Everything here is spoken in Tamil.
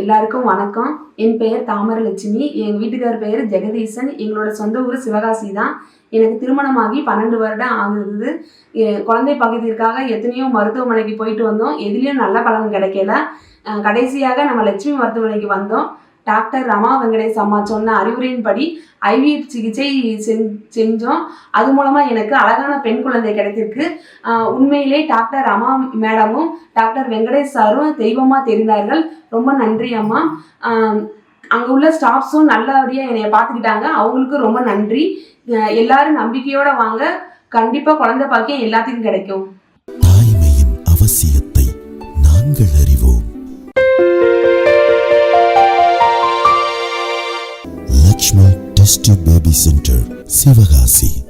எல்லாருக்கும் வணக்கம். என் பெயர் தாமரலட்சுமி. எங்கள் வீட்டுக்கார் பெயர் ஜெகதீசன். எங்களோட சொந்த ஊர் சிவகாசி தான். எனக்கு திருமணமாகி பன்னெண்டு வருடம் ஆகுது. குழந்தை பகுதிற்காக எத்தனையோ மருத்துவமனைக்கு போயிட்டு வந்தோம். எதுலேயும் நல்ல பலன் கிடைக்கல. கடைசியாக நம்ம லட்சுமி மருத்துவமனைக்கு வந்தோம். டாக்டர் ரமா வெங்கடேஷ் அம்மா சொன்ன அறிவுரையின்படி ஐவிஎஃப் சிகிச்சை செஞ்சோம். அது மூலமாக எனக்கு அழகான பெண் குழந்தை கிடைத்திருக்கு. உண்மையிலே டாக்டர் ரமா மேடமும் டாக்டர் வெங்கடேஷ் சாரும் தெய்வமாக தெரிந்தார்கள். ரொம்ப நன்றி அம்மா. அங்கே உள்ள ஸ்டாஃப்ஸும் நல்லபடியாக என்னைய பார்த்துக்கிட்டாங்க அவங்களுக்கும் ரொம்ப நன்றி. எல்லாரும் நம்பிக்கையோட வாங்க. கண்டிப்பாக குழந்தை பாக்கியம் எல்லாத்துக்கும் கிடைக்கும். தாய்மையின் அவசியத்தை நாங்கள் அறிவோம். Lakshma Test Tube Baby Center, Sivakasi.